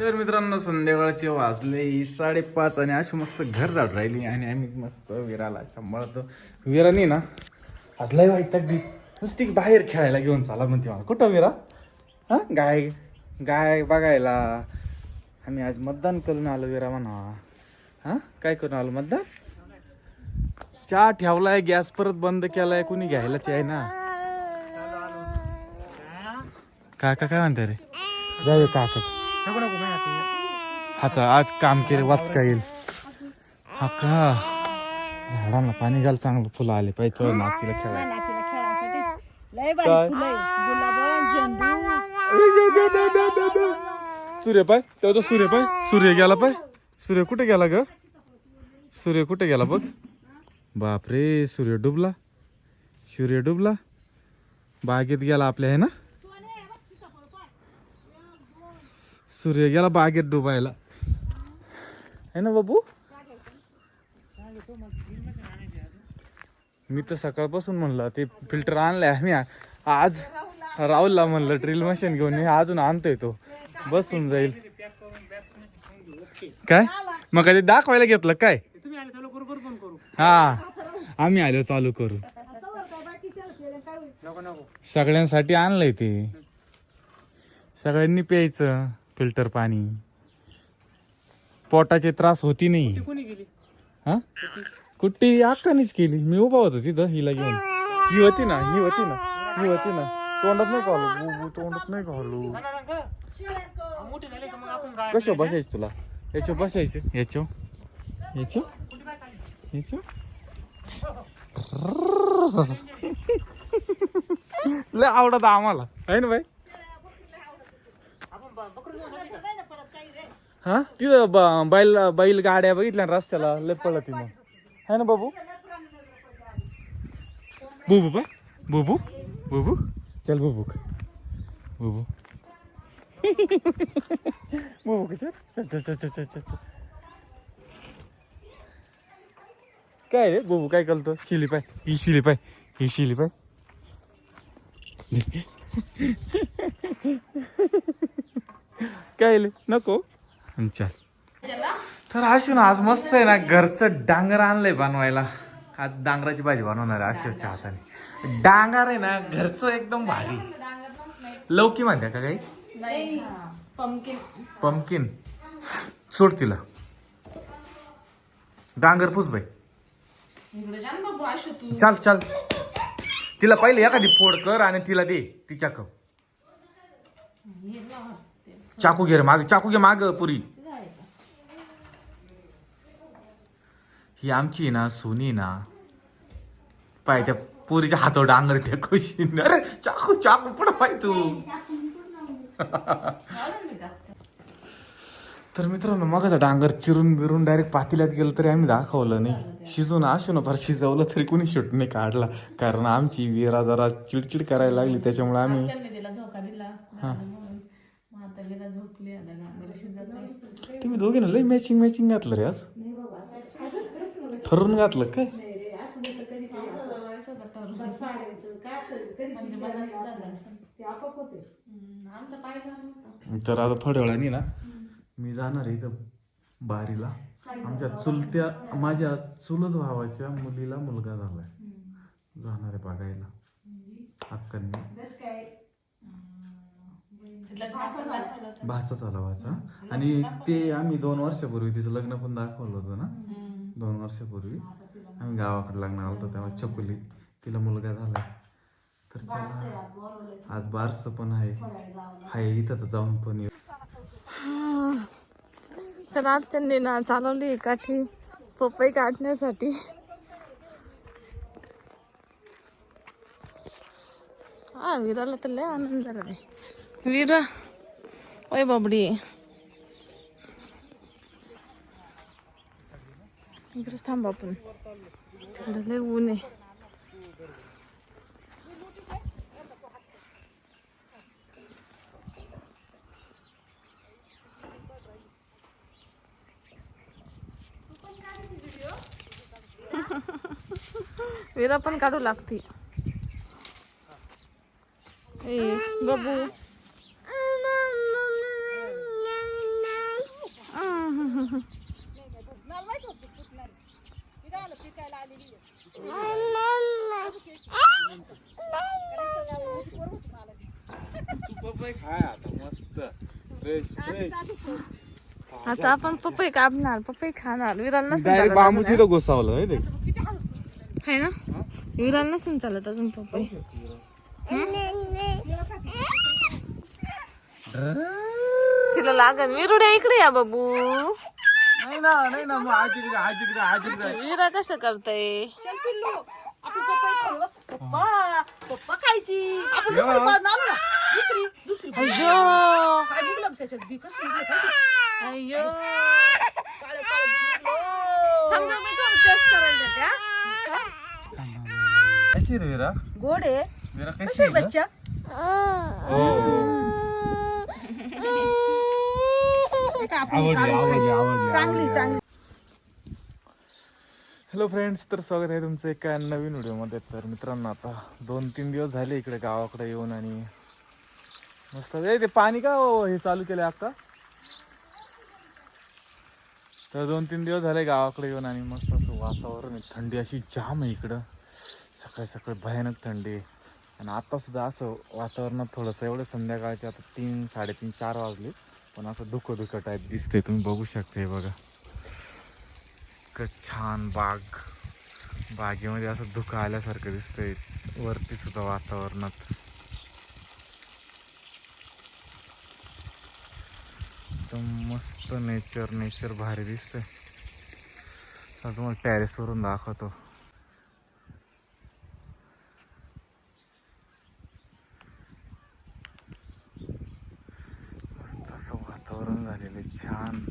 तर मित्रांनो संध्याकाळचे वाजले. साडेपाच आणि अशी मस्त घर जाड राहिली आणि आम्ही मस्त विराला सांभाळतो. विरानी ना? आज लय वाईट अगदी नुसती बाहेर खेळायला घेऊन चाला म्हणते मला. कुठं विरा? हा? गाय गाय बघायला. आम्ही आज मतदान करून आलो विरा म्हणा. हा? काय करून आलो मतदान? चहा ठेवलाय गॅस परत बंद केलाय कुणी घ्यायलाच आहे ना? काका काय म्हणते रे? जाऊ काका. आता आज काम केले वाच काय येईल. हा का? झाडांना पाणी घाल चांगलं फुलं आले पाहिजे तो नातीला खेळायला काय? सूर्य पाय तेव्हा तो सूर्य पाय. सूर्य गेला पाय. सूर्य कुठे गेला ग? सूर्य कुठे गेला बघ. बापरे सूर्य डुबला. सूर्य डुबला. बागेत गेला आपल्या आहे ना? सूर्य गेला बागेत डुबायला. है ना बाबू? मी तर सकाळपासून म्हणलं ते फिल्टर आणलंय आम्ही. आज राहुलला म्हणलं ड्रिल मशीन घेऊन हे अजून आणतोय तो. बसून जाईल. काय? मग काय ते दाखवायला घेतलं काय? हा. आम्ही आलो चालू करू. सगळ्यांसाठी आणलंय ते. सगळ्यांनी प्यायचं फिल्टर पाणी. पोटाचे त्रास होती नाही. हा? कुट्टी अक्कानीच केली. मी उभा होतो तिथं हिला घेऊन. ही होती ना ही होती ना ही होती ना. तोंडात नाही घालू बुबू तोंडात नाही घालू कशा बसायचं तुला? याच्या बसायचं. याच्या याच्या याच्या लय आवडत आम्हाला. आहे ना बाई हा? तिथं ब- बैल बैल गाड्या बघितल्या ना रस्त्याला लय पळत मग. है ना बाबू? बुबू पाय बुबू बुबू. चल बुबू. बुबू. बुबू कसं चल चल चल चल चल चल चल. काय रे बुबू काय करतो? शिली पाय. ही शिली पाय. ही शिली पाय. काय रे? नको. चल. तर अशू ना आज मस्त आहे ना घरचं डांगर आणलंय बनवायला. आज डांगराची भाजी बनवणार आहे अशोकच्या हाताने. डांगर आहे ना घरचं एकदम भारी. लौकी म्हणते का काही? पमकिन सोड तिला. डांगर पुस बाई. चाल चाल. तिला पहिले एखादी फोड कर आणि तिला दे तिच्या कप चाकू घे रे माग चाकू घे माग पुरी ही आमची ना सोनी ना पाय त्या पुरीच्या हातावर डांगर टेकूशी अरे चाकू चाकू पुढं पाय तू तर मित्रांनो मगाचा डांगर चिरून बिरून डायरेक्ट पातेल्यात गेलं तरी आम्ही दाखवलं नाही शिजून असू ना फार शिजवलं तरी कोणी शूट नाही काढला कारण आमची विरा जरा चिडचिड करायला लागली त्याच्यामुळे आम्ही झोपली तुम्ही दोघे ना लय मॅचिंग मॅचिंग घातलं रे आज. ठरवून घातलं काय? म्हणजे तर आता थोड्या वेळाने ना मी जाणार आहे इथं बारीला. आमच्या चुलत्या माझ्या चुलत भावाच्या मुलीला मुलगा झालाय. जाणार आहे बघायला. हक्कांनी भाचा झाला. भाचा आणि ते आम्ही दोन वर्षापूर्वी तिचं लग्न पण दाखवलं होतं ना. दोन वर्षापूर्वी. आम्ही गावाकडे लग्न होतो तेव्हा चकुली तिला मुलगा झाला. तर चला. आज बारस पण आहे. आहे इथं तर जाऊन पण येऊ. तर आज त्यांनी ना चालवली काठी पपई काढण्यासाठी. हा विराला तर लय आनंद झाला. विरा ओय बाबडी इकडे थांब आपण तिकडे लय ऊन आहे विरा पण काढू लागती ए बबू तू पपई खाय आता मस्त फ्रेश फ्रेश आता आपण पपई कापणार पपई खाणार. विराला नसेल डायरेक्ट बांबूच इथं घुसावलं होय रे है ना? विराला नसेल चालत अजून पपई. तिला लागत विरुड्या इकडे या बाबू. नाही ना नाही ना मग आजी तिकडे आजी तिकडे आजी तिकडे विरा कसं करताय चल पिल्लू आपण पप्पा खाऊ पप्पा पप्पा खायची आपण दुसरी पाव आणू ना दुसरी दुसरी। अय्यो काय निघलं गं त्याच्यात बी कसं निघलं काय ते? अय्यो काळं काळं बी निघलं. गं, मी थोडं टेस्ट करायला देते, हा. कशी रे विरा? गोड आहे विरा कशी कशी आहे ग? बच्चा। हो। काय आपण आवडली आवडली आवडली चांगली चांगली. हॅलो फ्रेंड्स तर स्वागत आहे तुमचं एका नवीन व्हिडिओमध्ये. तर मित्रांनो आता दोन तीन दिवस झाले इकडे गावाकडे येऊन आणि मस्त ए ते पाणी का हो हे चालू केलं अक्का तर दोन तीन दिवस झाले गावाकडे येऊन आणि मस्त असं वातावरण आहे. थंडी अशी जाम आहे इकडं. सकाळी सकाळी भयानक थंडी आहे. आणि आता सुद्धा असं वातावरणात थोडंसं एवढं संध्याकाळचे आता तीन साडेतीन चार वाजले. पण असं धुकं धुकं टाईप दिसतंय. तुम्ही बघू शकता हे बघा. इतकं छान बाग. बागेमध्ये असं धुकं आल्यासारखं दिसतंय. वरती सुद्धा वातावरणात. एकदम मस्त नेचर नेचर भारी दिसतंय. तुम्हाला टॅरेसवरून दाखवतो मस्त असं वातावरण झालेलं आहे छान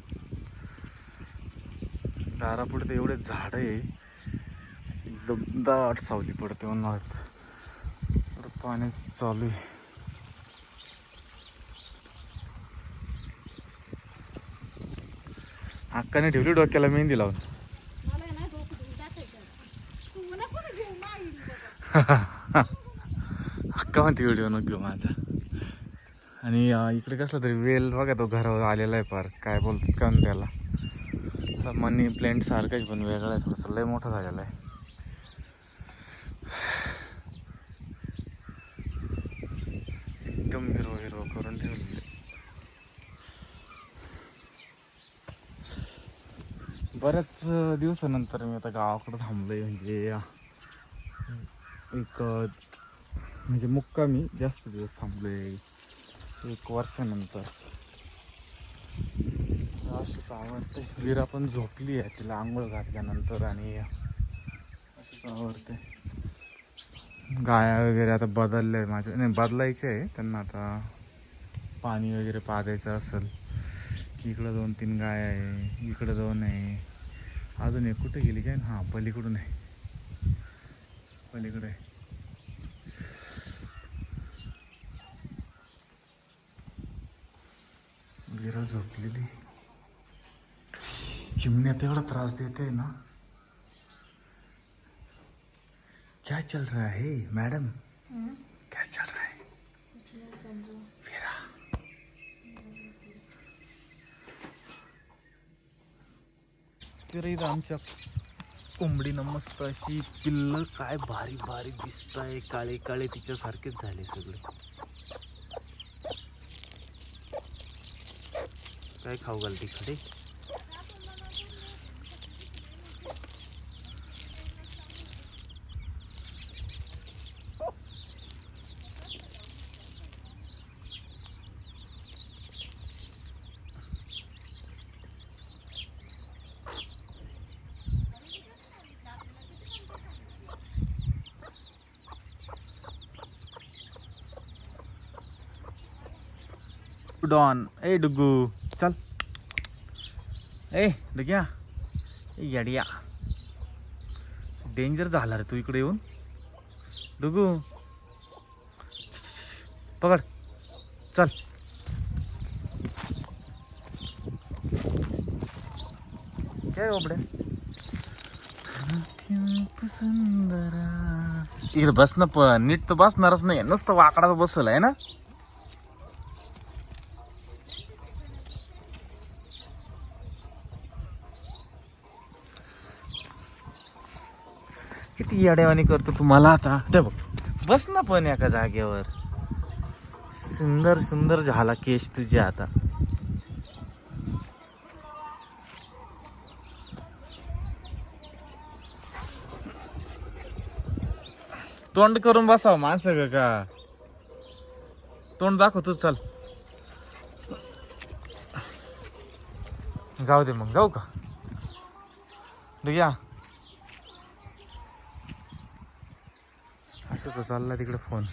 दारापुढे तर एवढे झाड आहे. एकदम दाट सावली पडते उन्हाळ्यात. पाणी चालू आहे. अक्काने ठेवली डोक्याला मेहंदी लावून. अक्का म्हणते व्हिडिओ नको घेऊ माझा. आणि इकडे कसला तरी वेल बघा तो घरावर आलेला आहे पार. काय बोलतात का न त्याला मनी प्लांट सारखाच पण वेगळा आहे थोडंसं लय मोठा झालेला आहे. एकदम हिरव हिरव करून ठेवलेलं आहे. बऱ्याच दिवसानंतर मी आता गावाकडे थांबलोय. म्हणजे एक म्हणजे म्हणजे मुक्कामी जास्त दिवस थांबलोय. एक वर्षानंतर. असंच आवडते विरा पण झोपली आहे तिला आंघोळ घातल्यानंतर आणि असंच आवडते गाया वगैरे आता बदलल्या आहे माझ्या नाही बदलायचे आहे त्यांना आता पाणी वगैरे पाजायचं असेल. की इकडं दोन तीन गाय आहे इकडं दोन आहे. अजून एक कुठे गेली काय? हां पलीकडून आहे. पलीकडे आहे. विरा झोपलेली. चिमण्यात एवढा त्रास देते ना? क्या चल रहा है मॅडम क्या चल रहा है? विरा। तर इथं आमच्या कोंबडीनं मस्त अशी चिल्ल काय भारी भारी दिसत आहे काळे काळे तिच्यासारखेच झाले सगळे. काय खाऊ घालते खडे? डॉन। ए डुगू चल। ए डुग्या। ए येड्या। डेंजर झाला रे तू इकडे येऊन। डुगू पकड। चल। काय बाबडे इकडे बस ना पण नीट तर बसणारच नाही नुसतं वाकडाच बसल आहे ना? किती येड्यावानी करतो तुम्हाला आता. ते बघ बस ना पण एका जागेवर. सुंदर सुंदर झाला केश तुझे आता. तोंड करून बसाव माणसं का? तोंड दाखवतोच चल. जाऊ दे मग जाऊ का? या असंच चालला तिकडे फोन